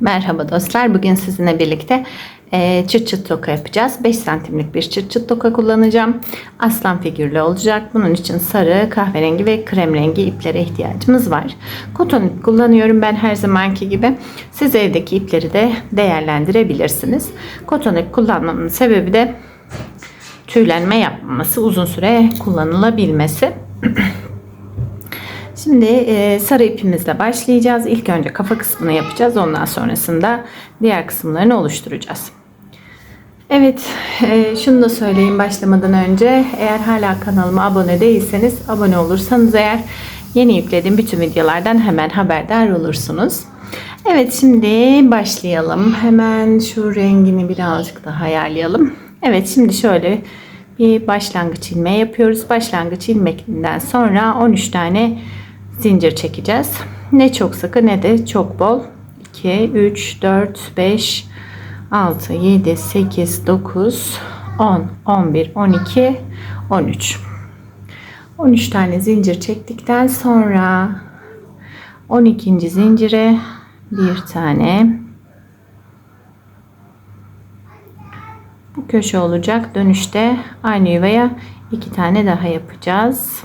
Merhaba dostlar. Bugün sizinle birlikte e, çıt çıt toka yapacağız. 5 santimlik bir çıt çıt toka kullanacağım. Aslan figürlü olacak. Bunun için sarı, kahverengi ve krem rengi iplere ihtiyacımız var. Koton ip kullanıyorum ben her zamanki gibi. Siz evdeki ipleri de değerlendirebilirsiniz. Koton ip kullanmamın sebebi de tüylenme yapmaması, uzun süre kullanılabilmesi. Şimdi e, sarı ipimizle başlayacağız. İlk önce kafa kısmını yapacağız. Ondan sonrasında diğer kısımlarını oluşturacağız. Evet, e, şunu da söyleyeyim başlamadan önce. Eğer hala kanalıma abone değilseniz, abone olursanız eğer yeni yüklediğim bütün videolardan hemen haberdar olursunuz. Evet, şimdi başlayalım. Hemen şu rengini birazcık daha ayarlayalım. Evet, şimdi şöyle bir başlangıç ilmeği yapıyoruz. Başlangıç ilmeğinden sonra 13 tane zincir çekeceğiz. Ne çok sıkı ne de çok bol. 2, 3, 4, 5, 6, 7, 8, 9, 10, 11, 12, 13. 13 tane zincir çektikten sonra 12. zincire bir tane bu köşe olacak. Dönüşte aynı yuvaya iki tane daha yapacağız.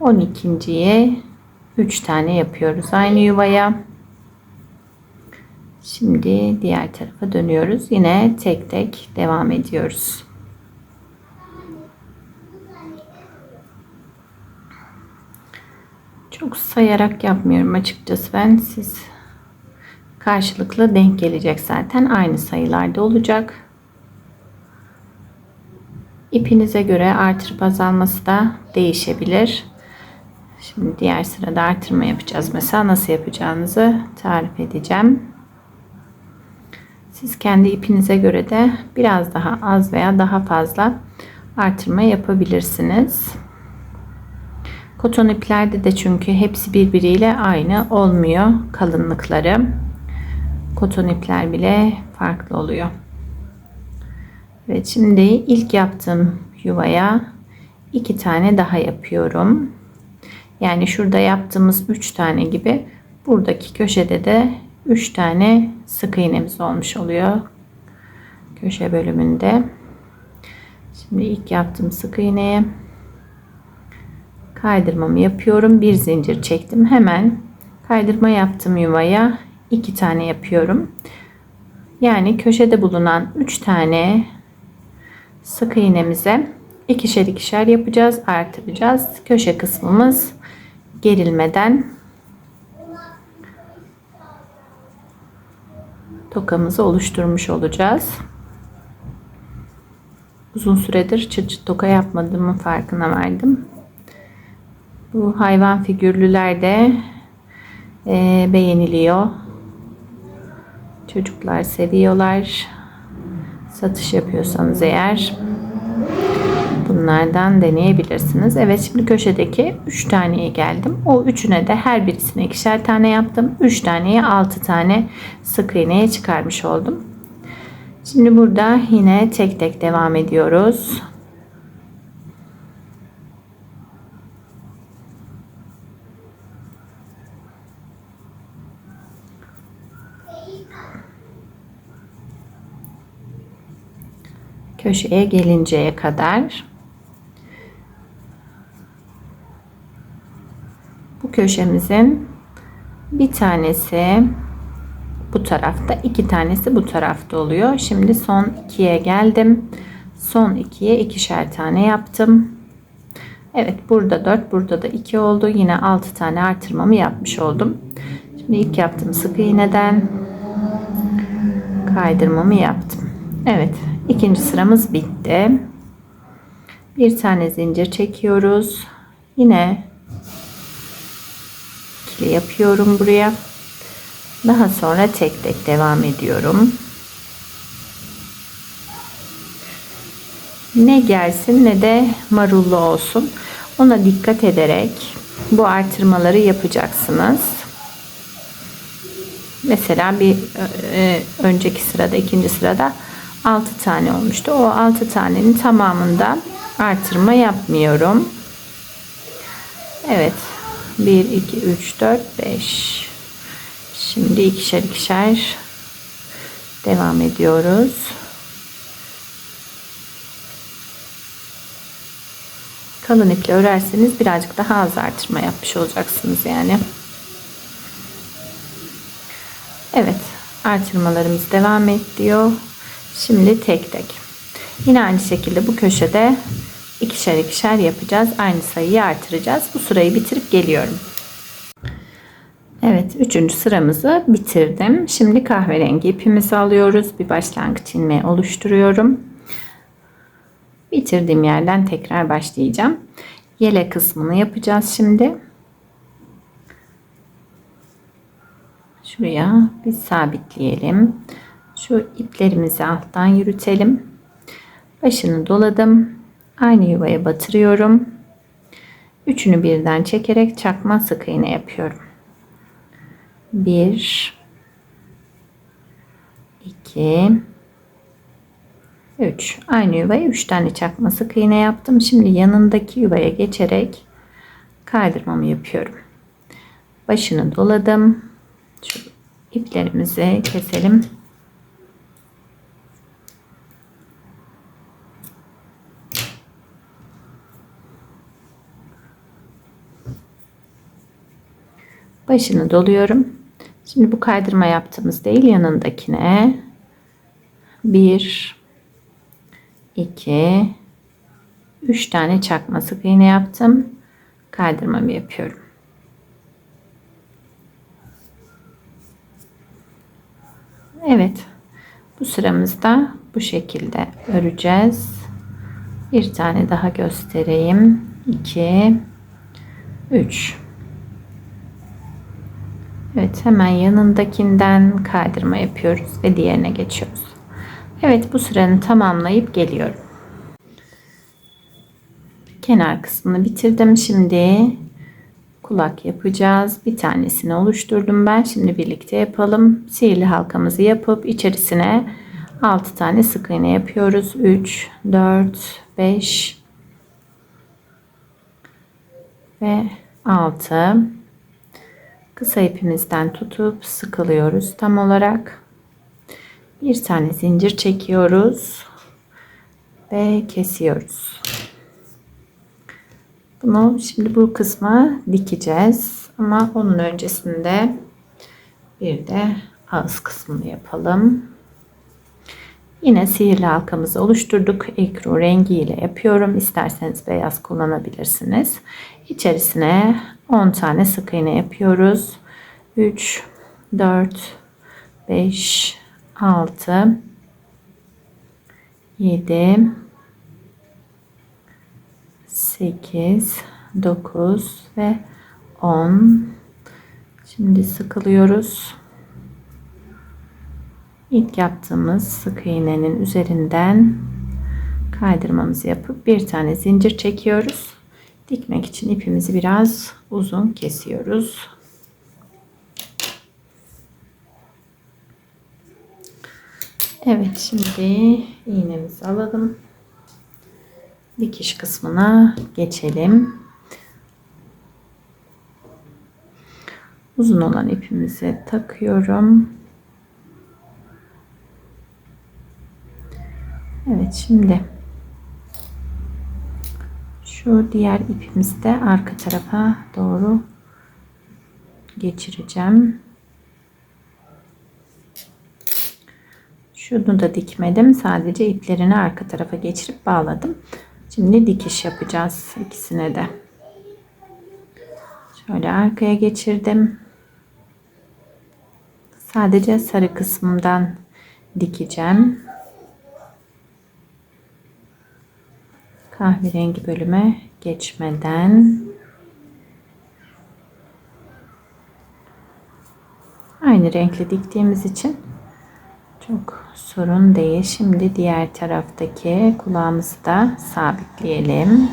12.ye 3 tane yapıyoruz aynı yuvaya. Şimdi diğer tarafa dönüyoruz. Yine tek tek devam ediyoruz. Çok sayarak yapmıyorum açıkçası ben. Siz karşılıklı denk gelecek zaten. Aynı sayılarda olacak. İpinize göre artırıp azalması da değişebilir. Şimdi diğer sırada artırma yapacağız. Mesela nasıl yapacağınızı tarif edeceğim. Siz kendi ipinize göre de biraz daha az veya daha fazla artırma yapabilirsiniz. Koton iplerde de çünkü hepsi birbiriyle aynı olmuyor kalınlıkları. Koton ipler bile farklı oluyor. Evet şimdi ilk yaptığım yuvaya iki tane daha yapıyorum. Yani şurada yaptığımız 3 tane gibi buradaki köşede de 3 tane sık iğnemiz olmuş oluyor. Köşe bölümünde. Şimdi ilk yaptığım sık iğneye kaydırmamı yapıyorum. Bir zincir çektim. Hemen kaydırma yaptığım yuvaya 2 tane yapıyorum. Yani köşede bulunan 3 tane sık iğnemize ikişer ikişer yapacağız, artıracağız. Köşe kısmımız gerilmeden tokamızı oluşturmuş olacağız. Uzun süredir çıt çıt toka yapmadığımın farkına vardım. Bu hayvan figürlüler de e, beğeniliyor. Çocuklar seviyorlar. Satış yapıyorsanız eğer bunlardan deneyebilirsiniz. Evet şimdi köşedeki 3 taneye geldim. O üçüne de her birisine ikişer tane yaptım. 3 taneye 6 tane sık iğneye çıkarmış oldum. Şimdi burada yine tek tek devam ediyoruz. köşeye gelinceye kadar bu köşemizin bir tanesi bu tarafta iki tanesi bu tarafta oluyor. Şimdi son ikiye geldim. Son ikiye ikişer tane yaptım. Evet burada 4 burada da 2 oldu. Yine 6 tane artırmamı yapmış oldum. Şimdi ilk yaptığım sık iğneden kaydırmamı yaptım. Evet ikinci sıramız bitti. Bir tane zincir çekiyoruz. Yine ikili yapıyorum buraya. Daha sonra tek tek devam ediyorum. Ne gelsin ne de marullu olsun. Ona dikkat ederek bu artırmaları yapacaksınız. Mesela bir e, önceki sırada, ikinci sırada 6 tane olmuştu. O 6 tanenin tamamında artırma yapmıyorum. Evet. 1, 2, 3, 4, 5. Şimdi ikişer ikişer devam ediyoruz. Kalın iple örerseniz birazcık daha az artırma yapmış olacaksınız yani. Evet artırmalarımız devam ediyor. Şimdi tek tek. Yine aynı şekilde bu köşede ikişer ikişer yapacağız. Aynı sayıyı artıracağız. Bu sırayı bitirip geliyorum. Evet, üçüncü sıramızı bitirdim. Şimdi kahverengi ipimizi alıyoruz. Bir başlangıç ilmeği oluşturuyorum. Bitirdiğim yerden tekrar başlayacağım. Yele kısmını yapacağız şimdi. Şuraya bir sabitleyelim. Şu iplerimizi alttan yürütelim. Başını doladım. Aynı yuvaya batırıyorum. Üçünü birden çekerek çakma sık iğne yapıyorum. 1 2 3 aynı yuvaya 3 tane çakma sık iğne yaptım. Şimdi yanındaki yuvaya geçerek kaydırmamı yapıyorum. Başını doladım. Şu iplerimizi keselim. Başını doluyorum. Şimdi bu kaydırma yaptığımız değil yanındakine 1 2 3 tane çakma sık iğne yaptım. Kaydırmamı yapıyorum. Evet. Bu sıramızda bu şekilde öreceğiz. Bir tane daha göstereyim. 2 3 Evet hemen yanındakinden kaydırma yapıyoruz ve diğerine geçiyoruz. Evet bu sıranı tamamlayıp geliyorum. Kenar kısmını bitirdim. Şimdi kulak yapacağız. Bir tanesini oluşturdum ben. Şimdi birlikte yapalım. Sihirli halkamızı yapıp içerisine 6 tane sık iğne yapıyoruz. 3, 4, 5 ve 6. Kısa ipimizden tutup sıkılıyoruz tam olarak. Bir tane zincir çekiyoruz ve kesiyoruz. Bunu şimdi bu kısmı dikeceğiz. Ama onun öncesinde bir de ağız kısmını yapalım. Yine sihirli halkamızı oluşturduk. Ekru rengi ile yapıyorum. İsterseniz beyaz kullanabilirsiniz. İçerisine 10 tane sık iğne yapıyoruz. 3, 4, 5, 6, 7, 8, 9 ve 10. Şimdi sıkılıyoruz. İlk yaptığımız sık iğnenin üzerinden kaydırmamızı yapıp bir tane zincir çekiyoruz. Dikmek için ipimizi biraz uzun kesiyoruz. Evet şimdi iğnemizi alalım. Dikiş kısmına geçelim. Uzun olan ipimizi takıyorum. Evet şimdi şu diğer ipimizi de arka tarafa doğru geçireceğim. Şunu da dikmedim. Sadece iplerini arka tarafa geçirip bağladım. Şimdi dikiş yapacağız ikisine de. Şöyle arkaya geçirdim. Sadece sarı kısmından dikeceğim. Kahverengi bölüme geçmeden Aynı renkle diktiğimiz için çok sorun değil. Şimdi diğer taraftaki kulağımızı da sabitleyelim.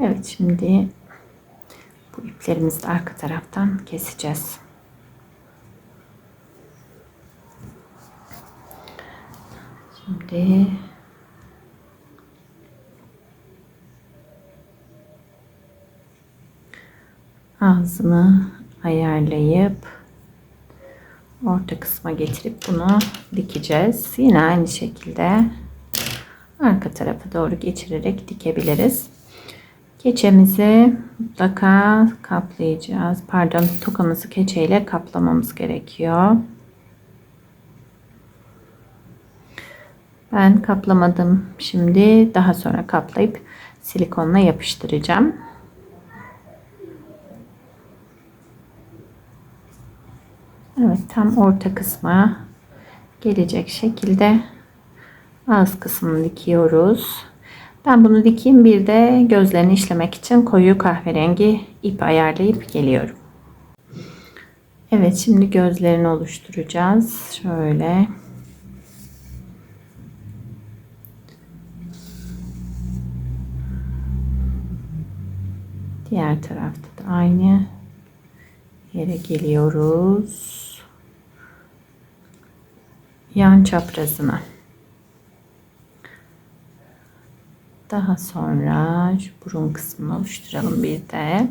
Evet şimdi bu iplerimizi de arka taraftan keseceğiz. Şimdi ağzını ayarlayıp orta kısma getirip bunu dikeceğiz. Yine aynı şekilde arka tarafa doğru geçirerek dikebiliriz. Keçemizi mutlaka kaplayacağız. Pardon tokamızı keçeyle kaplamamız gerekiyor. Ben kaplamadım. Şimdi daha sonra kaplayıp silikonla yapıştıracağım. Evet tam orta kısma gelecek şekilde ağız kısmını dikiyoruz. Ben bunu dikeyim bir de gözlerini işlemek için koyu kahverengi ip ayarlayıp geliyorum. Evet şimdi gözlerini oluşturacağız. Şöyle. Diğer tarafta da aynı yere geliyoruz. Yan çaprazına. Daha sonra şu burun kısmını oluşturalım bir de.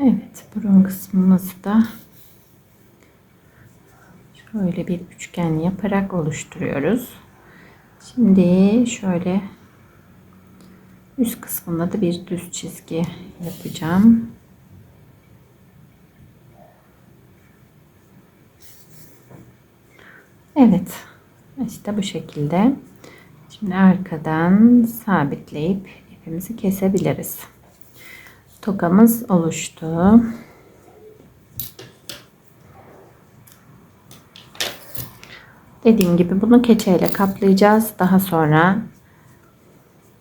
Evet burun kısmımızı da şöyle bir üçgen yaparak oluşturuyoruz. Şimdi şöyle üst kısmında da bir düz çizgi yapacağım. Evet. işte bu şekilde. Şimdi arkadan sabitleyip ipimizi kesebiliriz tokamız oluştu. Dediğim gibi bunu keçeyle kaplayacağız. Daha sonra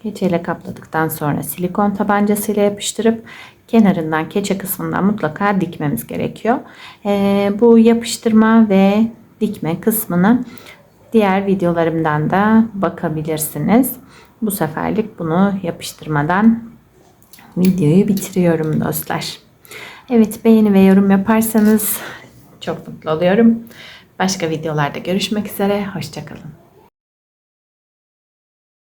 keçeyle kapladıktan sonra silikon tabancasıyla yapıştırıp kenarından keçe kısmından mutlaka dikmemiz gerekiyor. Ee, bu yapıştırma ve dikme kısmını diğer videolarımdan da bakabilirsiniz. Bu seferlik bunu yapıştırmadan videoyu bitiriyorum dostlar. Evet beğeni ve yorum yaparsanız çok mutlu oluyorum. Başka videolarda görüşmek üzere. Hoşçakalın.